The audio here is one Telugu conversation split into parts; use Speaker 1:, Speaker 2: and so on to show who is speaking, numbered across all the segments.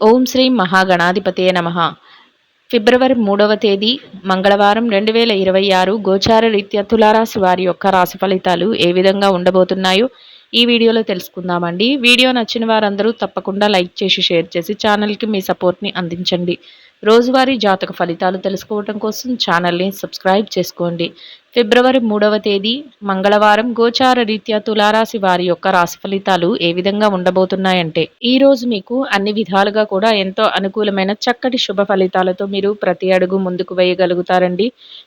Speaker 1: ఓం శ్రీ మహాగణాధిపతే నమ. ఫిబ్రవరి మూడవ తేదీ మంగళవారం రెండు వేల ఇరవై ఆరు గోచార రీత్యా తులారాశి వారి యొక్క రాశి ఫలితాలు ఏ విధంగా ఉండబోతున్నాయో ఈ వీడియోలో తెలుసుకుందామండి. వీడియో నచ్చిన వారందరూ తప్పకుండా లైక్ చేసి షేర్ చేసి ఛానల్కి మీ సపోర్ట్ని అందించండి. రోజువారీ జాతక ఫలితాలు తెలుసుకోవడం కోసం ఛానల్ని సబ్స్క్రైబ్ చేసుకోండి. ఫిబ్రవరి మూడవ తేదీ మంగళవారం గోచార రీత్యా తులారాశి వారి యొక్క రాశి ఫలితాలు ఏ విధంగా ఉండబోతున్నాయంటే ఈ రోజు మీకు అన్ని విధాలుగా కూడా ఎంతో అనుకూలమైన చక్కటి శుభ ఫలితాలతో మీరు ప్రతి అడుగు ముందుకు వేయగలుగుతారండి.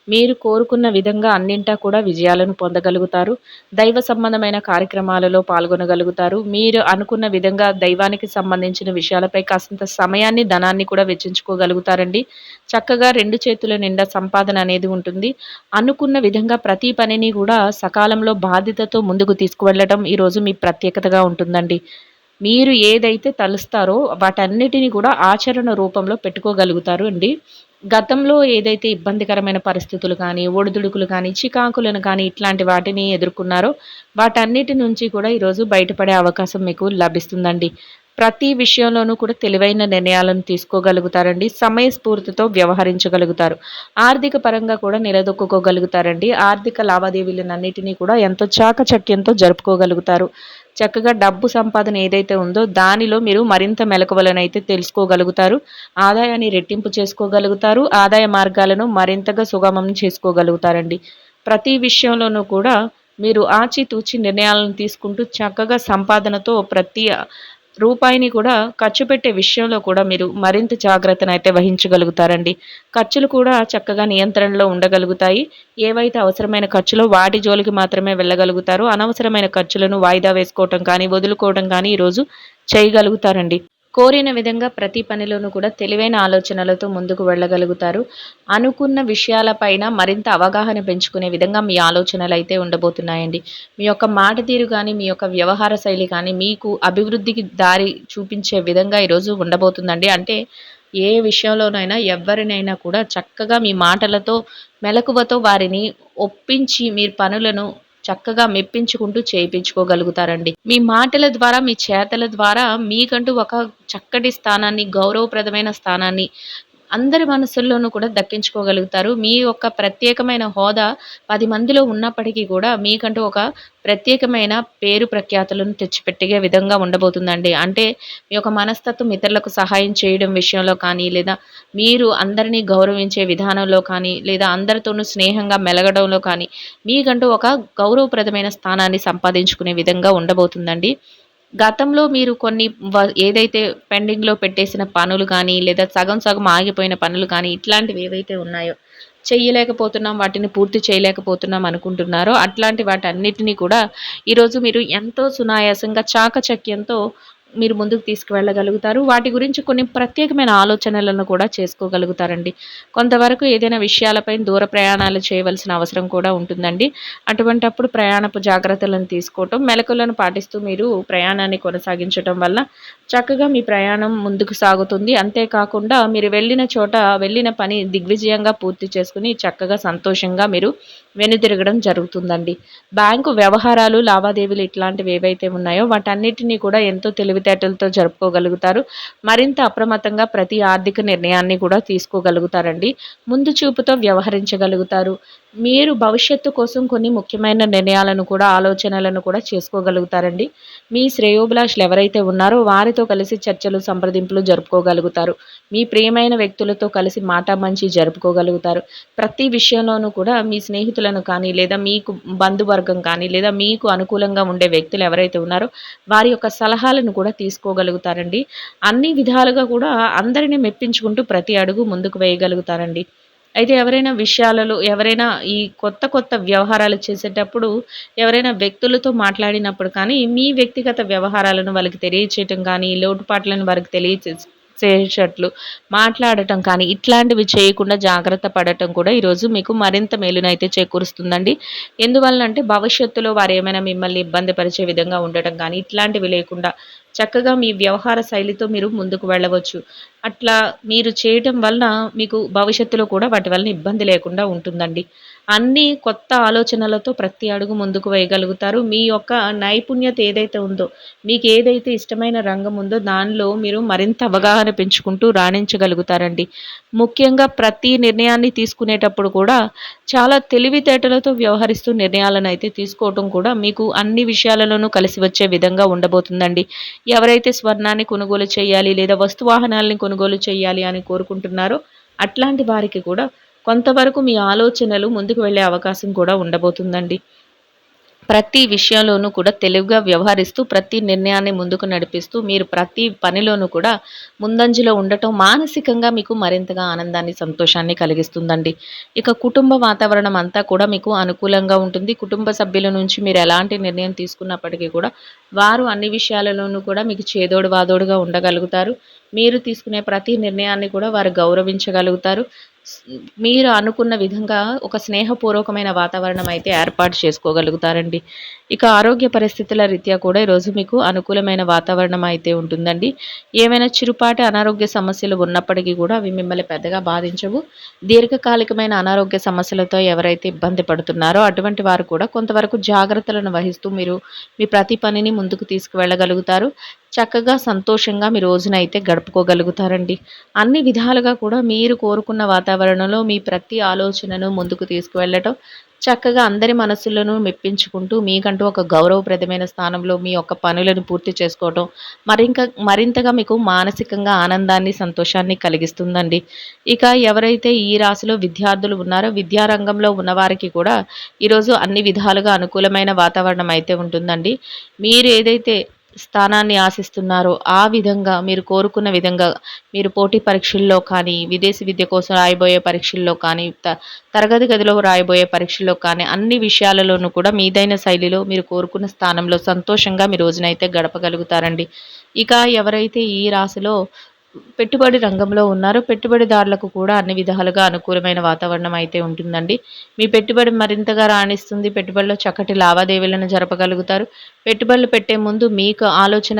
Speaker 1: మీరు కోరుకున్న విధంగా అన్నింటా కూడా విజయాలను పొందగలుగుతారు. దైవ సంబంధమైన కార్యక్రమాలలో పాల్గొనగలుగుతారు. మీరు అనుకున్న విధంగా దైవానికి సంబంధించిన విషయాలపై కాస్తంత సమయాన్ని ధనాన్ని కూడా వెచ్చించుకోగలుగుతారు. చేయగలుగుతారండి చక్కగా రెండు చేతుల నిండా సంపాదన అనేది ఉంటుంది. అనుకున్న విధంగా ప్రతి పనిని కూడా సకాలంలో బాధ్యతతో ముందుకు తీసుకువెళ్ళడం ఈరోజు మీ ప్రత్యేకతగా ఉంటుందండి. మీరు ఏదైతే తలుస్తారో వాటన్నిటిని కూడా ఆచరణ రూపంలో పెట్టుకోగలుగుతారు అండి. గతంలో ఏదైతే ఇబ్బందికరమైన పరిస్థితులు కానీ ఒడిదుడుకులు కానీ చికాకులను కానీ ఇట్లాంటి వాటిని ఎదుర్కొన్నారో వాటన్నిటి నుంచి కూడా ఈరోజు బయటపడే అవకాశం మీకు లభిస్తుందండి. ప్రతి విషయంలోనూ కూడా తెలివైన నిర్ణయాలను తీసుకోగలుగుతారండి. సమయస్ఫూర్తితో వ్యవహరించగలుగుతారు. ఆర్థిక పరంగా కూడా నిలదొక్కుకోగలుగుతారండి. ఆర్థిక లావాదేవీలన్నిటినీ కూడా ఎంతో చాకచక్యంతో జరుపుకోగలుగుతారు. చక్కగా డబ్బు సంపాదన ఏదైతే ఉందో దానిలో మీరు మరింత మెలకువలనైతే తెలుసుకోగలుగుతారు. ఆదాయాన్ని రెట్టింపు చేసుకోగలుగుతారు. ఆదాయ మార్గాలను మరింతగా సుగమం చేసుకోగలుగుతారండి. ప్రతి విషయంలోనూ కూడా మీరు ఆచితూచి నిర్ణయాలను తీసుకుంటూ చక్కగా సంపాదనతో ప్రతి రూపాయిని కూడా ఖర్చు పెట్టే విషయంలో కూడా మీరు మరింత జాగ్రత్తను అయితే వహించగలుగుతారండి. ఖర్చులు కూడా చక్కగా నియంత్రణలో ఉండగలుగుతాయి. ఏవైతే అవసరమైన ఖర్చులో వాటి జోలికి మాత్రమే వెళ్ళగలుగుతారో అనవసరమైన ఖర్చులను వాయిదా వేసుకోవటం కానీ వదులుకోవటం కానీ ఈరోజు చేయగలుగుతారండి. కోరిన విధంగా ప్రతి పనిలోనూ కూడా తెలివైన ఆలోచనలతో ముందుకు వెళ్ళగలుగుతారు. అనుకున్న విషయాలపైన మరింత అవగాహన పెంచుకునే విధంగా మీ ఆలోచనలు అయితే ఉండబోతున్నాయండి. మీ యొక్క మాట తీరు కానీ మీ యొక్క వ్యవహార శైలి కానీ మీకు అభివృద్ధికి దారి చూపించే విధంగా ఈరోజు ఉండబోతుందండి. అంటే ఏ విషయంలోనైనా ఎవరినైనా కూడా చక్కగా మీ మాటలతో మెలకువతో వారిని ఒప్పించి మీరు పనులను చక్కగా మెప్పించుకుంటూ చేయించుకోగలుగుతారండి. మీ మాటల ద్వారా మీ చేతల ద్వారా మీకంటూ ఒక చక్కటి స్థానాన్ని గౌరవప్రదమైన స్థానాన్ని అందరి మనసుల్లోనూ కూడా దక్కించుకోగలుగుతారు. మీ యొక్క ప్రత్యేకమైన హోదా పది మందిలో ఉన్నప్పటికీ కూడా మీకంటూ ఒక ప్రత్యేకమైన పేరు ప్రఖ్యాతులను తెచ్చిపెట్టే విధంగా ఉండబోతుందండి. అంటే మీ యొక్క మనస్తత్వం ఇతరులకు సహాయం చేయడం విషయంలో కానీ లేదా మీరు అందరినీ గౌరవించే విధానంలో కానీ లేదా అందరితోనూ స్నేహంగా మెలగడంలో కానీ మీకంటూ ఒక గౌరవప్రదమైన స్థానాన్ని సంపాదించుకునే విధంగా ఉండబోతుందండి. గతంలో మీరు కొన్ని ఏదైతే పెండింగ్లో పెట్టేసిన పనులు కానీ లేదా సగం సగం ఆగిపోయిన పనులు కానీ ఇట్లాంటివి ఏవైతే ఉన్నాయో చెయ్యలేకపోతున్నాం వాటిని పూర్తి చేయలేకపోతున్నాం అనుకుంటున్నారో అట్లాంటి వాటన్నిటినీ కూడా ఈరోజు మీరు ఎంతో సునాయాసంగా చాకచక్యంతో మీరు ముందుకు తీసుకువెళ్ళగలుగుతారు. వాటి గురించి కొన్ని ప్రత్యేకమైన ఆలోచనలను కూడా చేసుకోగలుగుతారండి. కొంతవరకు ఏదైనా విషయాలపై దూర ప్రయాణాలు చేయవలసిన అవసరం కూడా ఉంటుందండి. అటువంటప్పుడు ప్రయాణపు జాగ్రత్తలను తీసుకోవటం మెలకులను పాటిస్తూ మీరు ప్రయాణాన్ని కొనసాగించటం వల్ల చక్కగా మీ ప్రయాణం ముందుకు సాగుతుంది. అంతేకాకుండా మీరు వెళ్ళిన చోట వెళ్ళిన పని దిగ్విజయంగా పూర్తి చేసుకుని చక్కగా సంతోషంగా మీరు వెనుతిరగడం జరుగుతుందండి. బ్యాంకు వ్యవహారాలు లావాదేవీలు ఇట్లాంటివి ఏవైతే ఉన్నాయో వాటన్నిటినీ కూడా ఎంతో తెలివి తెలివితేటలతో జరుపుకోగలుగుతారు. మరింత అప్రమత్తంగా ప్రతి ఆర్థిక నిర్ణయాన్ని కూడా తీసుకోగలుగుతారండి. ముందు చూపుతో వ్యవహరించగలుగుతారు. మీరు భవిష్యత్తు కోసం కొన్ని ముఖ్యమైన నిర్ణయాలను కూడా ఆలోచనలను కూడా చేసుకోగలుగుతారండి. మీ శ్రేయోభిలాషులు ఎవరైతే ఉన్నారో వారితో కలిసి చర్చలు సంప్రదింపులు జరుపుకోగలుగుతారు. మీ ప్రియమైన వ్యక్తులతో కలిసి మాట మంచి జరుపుకోగలుగుతారు. ప్రతి విషయంలోనూ కూడా మీ స్నేహితులను కానీ లేదా మీకు బంధువర్గం కానీ లేదా మీకు అనుకూలంగా ఉండే వ్యక్తులు ఎవరైతే ఉన్నారో వారి యొక్క సలహాలను కూడా తీసుకోగలుగుతారండి. అన్ని విధాలుగా కూడా అందరినీ మెప్పించుకుంటూ ప్రతి అడుగు ముందుకు వేయగలుగుతారండి. అయితే ఎవరైనా విషయాలలో ఎవరైనా ఈ కొత్త కొత్త వ్యవహారాలు చేసేటప్పుడు ఎవరైనా వ్యక్తులతో మాట్లాడినప్పుడు కానీ మీ వ్యక్తిగత వ్యవహారాలను వాళ్ళకి తెలియచేయటం కానీ లోటుపాట్లను వారికి తెలియచే చేసేటట్లు మాట్లాడటం కానీ ఇట్లాంటివి చేయకుండా జాగ్రత్త పడటం కూడా ఈరోజు మీకు మరింత మేలునైతే చేకూరుస్తుందండి. ఎందువలన అంటే భవిష్యత్తులో వారు ఏమైనా మిమ్మల్ని ఇబ్బంది పరిచే విధంగా ఉండటం కానీ ఇట్లాంటివి లేకుండా చక్కగా మీ వ్యవహార శైలితో మీరు ముందుకు వెళ్ళవచ్చు. అట్లా మీరు చేయటం వలన మీకు భవిష్యత్తులో కూడా వాటి వలన ఇబ్బంది లేకుండా ఉంటుందండి. అన్ని కొత్త ఆలోచనలతో ప్రతి అడుగు ముందుకు వేయగలుగుతారు. మీ యొక్క నైపుణ్యత ఏదైతే ఉందో మీకు ఏదైతే ఇష్టమైన రంగం ఉందో దానిలో మీరు మరింత అవగాహన పెంచుకుంటూ రాణించగలుగుతారండి. ముఖ్యంగా ప్రతి నిర్ణయాన్ని తీసుకునేటప్పుడు కూడా చాలా తెలివితేటలతో వ్యవహరిస్తూ నిర్ణయాలను అయితే తీసుకోవటం కూడా మీకు అన్ని విషయాలలోనూ కలిసి వచ్చే విధంగా ఉండబోతుందండి. ఎవరైతే స్వర్ణాన్ని కొనుగోలు చేయాలి లేదా వస్తువాహనాలని కొనుగోలు చేయాలి అని కోరుకుంటున్నారో అట్లాంటి వారికి కూడా కొంతవరకు మీ ఆలోచనలు ముందుకు వెళ్ళే అవకాశం కూడా ఉండబోతుందండి. ప్రతి విషయంలోనూ కూడా తెలివిగా వ్యవహరిస్తూ ప్రతి నిర్ణయాన్ని ముందుకు నడిపిస్తూ మీరు ప్రతి పనిలోనూ కూడా ముందంజలో ఉండటం మానసికంగా మీకు మరింతగా ఆనందాన్ని సంతోషాన్ని కలిగిస్తుందండి. ఇక కుటుంబ వాతావరణం అంతా కూడా మీకు అనుకూలంగా ఉంటుంది. కుటుంబ సభ్యుల నుంచి మీరు ఎలాంటి నిర్ణయం తీసుకున్నప్పటికీ కూడా వారు అన్ని విషయాలలోనూ కూడా మీకు చేదోడు వాదోడుగా ఉండగలుగుతారు. మీరు తీసుకునే ప్రతి నిర్ణయాన్ని కూడా వారు గౌరవించగలుగుతారు. మీరు అనుకున్న విధంగా ఒక స్నేహపూర్వకమైన వాతావరణం అయితే ఏర్పాటు చేసుకోగలుగుతారండి. ఇక ఆరోగ్య పరిస్థితుల రీత్యా కూడా ఈరోజు మీకు అనుకూలమైన వాతావరణం అయితే ఉంటుందండి. ఏమైనా చిరుపాటి అనారోగ్య సమస్యలు ఉన్నప్పటికీ కూడా అవి మిమ్మల్ని పెద్దగా బాధించవు. దీర్ఘకాలికమైన అనారోగ్య సమస్యలతో ఎవరైతే ఇబ్బంది పడుతున్నారో అటువంటి వారు కూడా కొంతవరకు జాగ్రత్తలను వహిస్తూ మీరు మీ ప్రతి పనిని ముందుకు తీసుకువెళ్ళగలుగుతారు. చక్కగా సంతోషంగా మీ రోజునైతే గడుపుకోగలుగుతారండి. అన్ని విధాలుగా కూడా మీరు కోరుకున్న వాతావరణంలో మీ ప్రతి ఆలోచనను ముందుకు తీసుకువెళ్ళటం చక్కగా అందరి మనసులను మెప్పించుకుంటూ మీకంటూ ఒక గౌరవప్రదమైన స్థానంలో మీ యొక్క పనులను పూర్తి చేసుకోవటం మరింక మరింతగా మీకు మానసికంగా ఆనందాన్ని సంతోషాన్ని కలిగిస్తుందండి. ఇక ఎవరైతే ఈ రాశిలో విద్యార్థులు ఉన్నారో విద్యారంగంలో ఉన్నవారికి కూడా ఈరోజు అన్ని విధాలుగా అనుకూలమైన వాతావరణం అయితే ఉంటుందండి. మీరు ఏదైతే స్థానాన్ని ఆశిస్తున్నారో. ఆ విధంగా మీరు కోరుకున్న విధంగా మీరు పోటీ పరీక్షల్లో కానీ విదేశీ విద్య కోసం రాయబోయే పరీక్షల్లో కానీ త తరగతి గదిలో రాయబోయే పరీక్షల్లో కానీ అన్ని విషయాలలోనూ కూడా మీదైన శైలిలో మీరు కోరుకున్న స్థానంలో సంతోషంగా మీ రోజునైతే గడపగలుగుతారండి. ఇక ఎవరైతే ఈ రాశిలో పెట్టుబడి రంగంలో ఉన్నారు. పెట్టుబడిదారులకు కూడా అన్ని విధాలుగా అనుకూలమైన వాతావరణం అయితే ఉంటుందండి. మీ పెట్టుబడి మరింతగా రాణిస్తుంది. పెట్టుబడిలో చక్కటి లావాదేవీలను జరపగలుగుతారు. పెట్టుబడులు పెట్టే ముందు మీకు ఆలోచన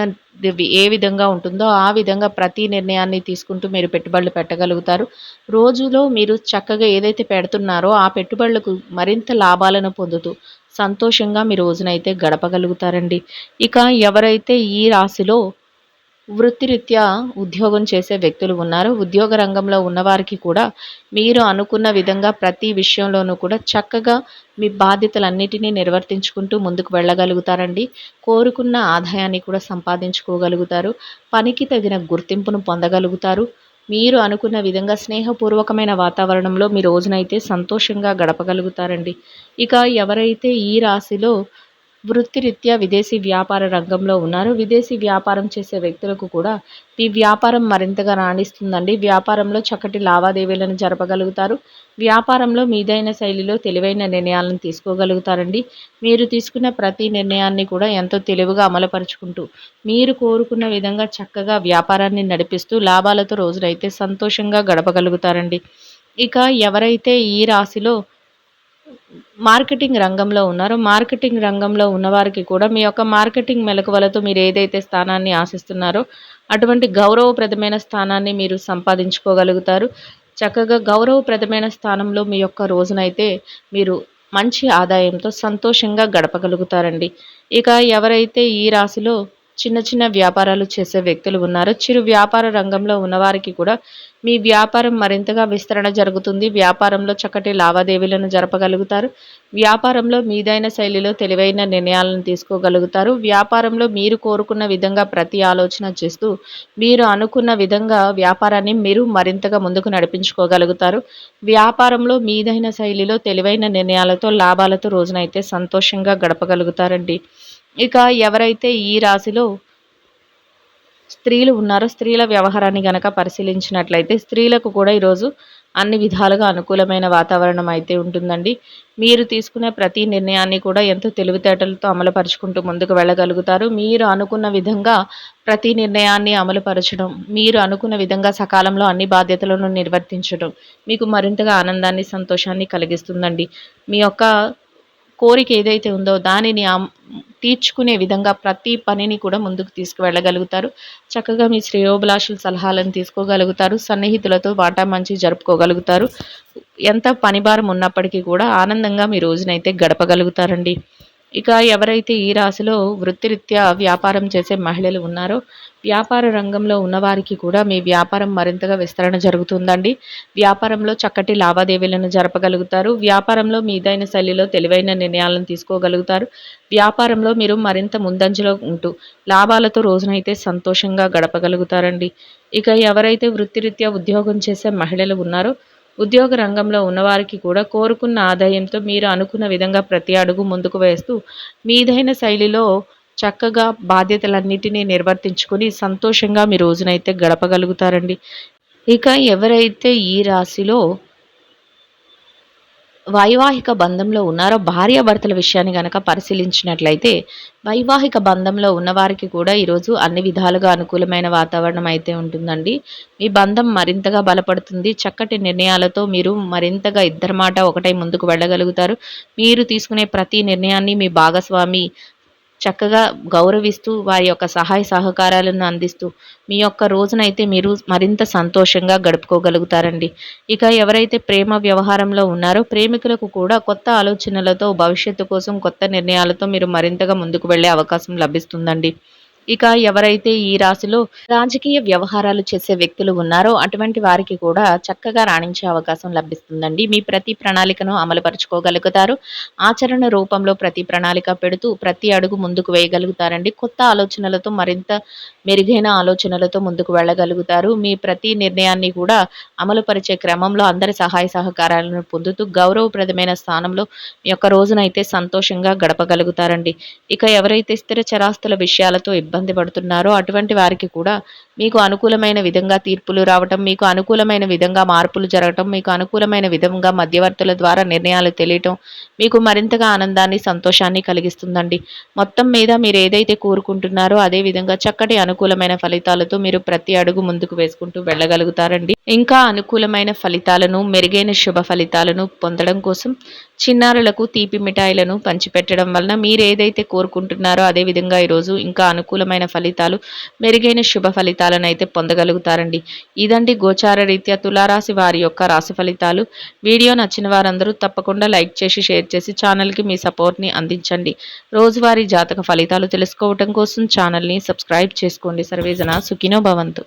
Speaker 1: ఏ విధంగా ఉంటుందో ఆ విధంగా ప్రతి నిర్ణయాన్ని తీసుకుంటూ మీరు పెట్టుబడులు పెట్టగలుగుతారు. రోజులో మీరు చక్కగా ఏదైతే పెడుతున్నారో ఆ పెట్టుబడులకు మరింత లాభాలను పొందుతూ సంతోషంగా మీ రోజునైతే గడపగలుగుతారండి. ఇక ఎవరైతే ఈ రాశిలో వృత్తిరీత్యా ఉద్యోగం చేసే వ్యక్తులు ఉన్నారు. ఉద్యోగ రంగంలో ఉన్నవారికి కూడా మీరు అనుకున్న విధంగా ప్రతి విషయంలోనూ కూడా చక్కగా మీ బాధ్యతలన్నిటినీ నిర్వర్తించుకుంటూ ముందుకు వెళ్ళగలుగుతారండి. కోరుకున్న ఆదాయాన్ని కూడా సంపాదించుకోగలుగుతారు. పనికి తగిన గుర్తింపును పొందగలుగుతారు. మీరు అనుకున్న విధంగా స్నేహపూర్వకమైన వాతావరణంలో మీ రోజునైతే సంతోషంగా గడపగలుగుతారండి. ఇక ఎవరైతే ఈ రాశిలో వృత్తిరీత్యా విదేశీ వ్యాపార రంగంలో ఉన్నారు. విదేశీ వ్యాపారం చేసే వ్యక్తులకు కూడా ఈ వ్యాపారం మరింతగా రాణిస్తుందండి. వ్యాపారంలో చక్కటి లావాదేవీలను జరపగలుగుతారు. వ్యాపారంలో మీదైన శైలిలో తెలివైన నిర్ణయాలను తీసుకోగలుగుతారండి. మీరు తీసుకున్న ప్రతి నిర్ణయాన్ని కూడా ఎంతో తెలివిగా అమలుపరుచుకుంటూ మీరు కోరుకున్న విధంగా చక్కగా వ్యాపారాన్ని నడిపిస్తూ లాభాలతో రోజునైతే సంతోషంగా గడపగలుగుతారండి. ఇక ఎవరైతే ఈ రాశిలో మార్కెటింగ్ రంగంలో ఉన్నారో. మార్కెటింగ్ రంగంలో ఉన్నవారికి కూడా మీ యొక్క మార్కెటింగ్ మెలకువలతో మీరు ఏదైతే స్థానాన్ని ఆశిస్తున్నారో అటువంటి గౌరవప్రదమైన స్థానాన్ని మీరు సంపాదించుకోగలుగుతారు. చక్కగా గౌరవప్రదమైన స్థానంలో మీ యొక్క రోజునైతే మీరు మంచి ఆదాయంతో సంతోషంగా గడపగలుగుతారండి. ఇక ఎవరైతే ఈ రాశిలో చిన్న చిన్న వ్యాపారాలు చేసే వ్యక్తులు ఉన్నారు. చిరు వ్యాపార రంగంలో ఉన్నవారికి కూడా మీ వ్యాపారం మరింతగా విస్తరణ జరుగుతుంది. వ్యాపారంలో చక్కటి లావాదేవీలను జరపగలుగుతారు. వ్యాపారంలో మీదైన శైలిలో తెలివైన నిర్ణయాలను తీసుకోగలుగుతారు. వ్యాపారంలో మీరు కోరుకున్న విధంగా ప్రతి ఆలోచన చేస్తూ మీరు అనుకున్న విధంగా వ్యాపారాన్ని మీరు మరింతగా ముందుకు నడిపించుకోగలుగుతారు. వ్యాపారంలో మీదైన శైలిలో తెలివైన నిర్ణయాలతో లాభాలతో రోజునైతే సంతోషంగా గడపగలుగుతారండి. ఇక ఎవరైతే ఈ రాశిలో స్త్రీలు ఉన్నారో స్త్రీల వ్యవహారాన్ని గనక పరిశీలించినట్లయితే స్త్రీలకు కూడా ఈరోజు అన్ని విధాలుగా అనుకూలమైన వాతావరణం అయితే ఉంటుందండి. మీరు తీసుకునే ప్రతి నిర్ణయాన్ని కూడా ఎంతో తెలివితేటలతో అమలుపరుచుకుంటూ ముందుకు వెళ్ళగలుగుతారు. మీరు అనుకున్న విధంగా ప్రతి నిర్ణయాన్ని అమలుపరచడం మీరు అనుకున్న విధంగా సకాలంలో అన్ని బాధ్యతలను నిర్వర్తించడం మీకు మరింతగా ఆనందాన్ని సంతోషాన్ని కలిగిస్తుందండి. మీ యొక్క కోరిక ఏదైతే ఉందో దానిని తీర్చుకునే విధంగా ప్రతి పనిని కూడా ముందుకు తీసుకువెళ్ళగలుగుతారు. చక్కగా మీ శ్రేయోభిలాషుల సలహాలను తీసుకోగలుగుతారు. సన్నిహితులతో వాటా మంచి జరుపుకోగలుగుతారు. ఎంత పనిభారం ఉన్నప్పటికీ కూడా ఆనందంగా మీ రోజునైతే గడపగలుగుతారండి. ఇక ఎవరైతే ఈ రాశిలో వృత్తిరీత్యా వ్యాపారం చేసే మహిళలు ఉన్నారో వ్యాపార రంగంలో ఉన్నవారికి కూడా మీ వ్యాపారం మరింతగా విస్తరణ జరుగుతుందండి. వ్యాపారంలో చక్కటి లావాదేవీలను జరపగలుగుతారు. వ్యాపారంలో మీదైన శైలిలో తెలివైన నిర్ణయాలను తీసుకోగలుగుతారు. వ్యాపారంలో మీరు మరింత ముందంజలో ఉంటూ లాభాలతో రోజునైతే సంతోషంగా గడపగలుగుతారండి. ఇక ఎవరైతే వృత్తిరీత్యా ఉద్యోగం చేసే మహిళలు ఉన్నారో ఉద్యోగ రంగంలో ఉన్నవారికి కూడా కోరుకున్న ఆదాయంతో మీరు అనుకున్న విధంగా ప్రతి అడుగు ముందుకు వేస్తూ మీదైన శైలిలో చక్కగా బాధ్యతలన్నిటినీ నిర్వర్తించుకొని సంతోషంగా మీ రోజునైతే గడపగలుగుతారండి. ఇక ఎవరైతే ఈ రాశిలో వైవాహిక బంధంలో ఉన్నారో? భార్యాభర్తల విషయాన్ని గనక పరిశీలించినట్లయితే వైవాహిక బంధంలో ఉన్నవారికి కూడా ఈరోజు అన్ని విధాలుగా అనుకూలమైన వాతావరణం అయితే ఉంటుందండి. మీ బంధం మరింతగా బలపడుతుంది. చక్కటి నిర్ణయాలతో మీరు మరింతగా ఇద్దరి మాట ఒకటై ముందుకు వెళ్ళగలుగుతారు. మీరు తీసుకునే ప్రతి నిర్ణయాన్ని మీ భాగస్వామి చక్కగా గౌరవిస్తూ వారి యొక్క సహాయ సహకారాలను అందిస్తూ మీ యొక్క రోజునైతే మీరు మరింత సంతోషంగా గడుపుకోగలుగుతారండి. ఇక ఎవరైతే ప్రేమ వ్యవహారంలో ఉన్నారో ప్రేమికులకు కూడా కొత్త ఆలోచనలతో భవిష్యత్తు కోసం కొత్త నిర్ణయాలతో మీరు మరింతగా ముందుకు వెళ్ళే అవకాశం లభిస్తుందండి. ఇక ఎవరైతే ఈ రాశిలో రాజకీయ వ్యవహారాలు చేసే వ్యక్తులు ఉన్నారో అటువంటి వారికి కూడా చక్కగా రాణించే అవకాశం లభిస్తుందండి. మీ ప్రతి ప్రణాళికను అమలుపరుచుకోగలుగుతారు. ఆచరణ రూపంలో ప్రతి ప్రణాళిక పెడుతూ ప్రతి అడుగు ముందుకు వేయగలుగుతారండి. కొత్త ఆలోచనలతో మరింత మెరుగైన ఆలోచనలతో ముందుకు వెళ్ళగలుగుతారు. మీ ప్రతి నిర్ణయాన్ని కూడా అమలుపరిచే క్రమంలో అందరి సహాయ సహకారాలను పొందుతూ గౌరవప్రదమైన స్థానంలో మీ యొక్క రోజునైతే సంతోషంగా గడపగలుగుతారండి. ఇక ఎవరైతే స్థిర చరాస్తుల విషయాలతో ఇబ్బంది పడుతున్నారో. అటువంటి వారికి కూడా మీకు అనుకూలమైన విధంగా తీర్పులు రావటం మీకు అనుకూలమైన విధంగా మార్పులు జరగటం మీకు అనుకూలమైన విధంగా మధ్యవర్తుల ద్వారా నిర్ణయాలు తెలియటం మీకు మరింతగా ఆనందాన్ని సంతోషాన్ని కలిగిస్తుందండి. మొత్తం మీద మీరు ఏదైతే కోరుకుంటున్నారో అదే విధంగా చక్కటి అనుకూలమైన ఫలితాలతో మీరు ప్రతి అడుగు ముందుకు వేసుకుంటూ వెళ్ళగలుగుతారండి. ఇంకా అనుకూలమైన ఫలితాలను మెరుగైన శుభ ఫలితాలను పొందడం కోసం చిన్నారులకు తీపి మిఠాయిలను పంచిపెట్టడం వలన మీరు ఏదైతే కోరుకుంటున్నారో అదే విధంగా ఈరోజు ఇంకా అనుకూలమైన ఫలితాలు మెరుగైన శుభ ఫలితాలను అయితే పొందగలుగుతారండి. ఇదండి గోచార రీత్యా తులారాశి వారి యొక్క రాశి ఫలితాలు. వీడియో నచ్చిన వారందరూ తప్పకుండా లైక్ చేసి షేర్ చేసి ఛానల్కి మీ సపోర్ట్ని అందించండి. రోజువారీ జాతక ఫలితాలు తెలుసుకోవటం కోసం ఛానల్ని సబ్స్క్రైబ్ చేసుకోండి. సర్వేజన సుఖినో భవంతు.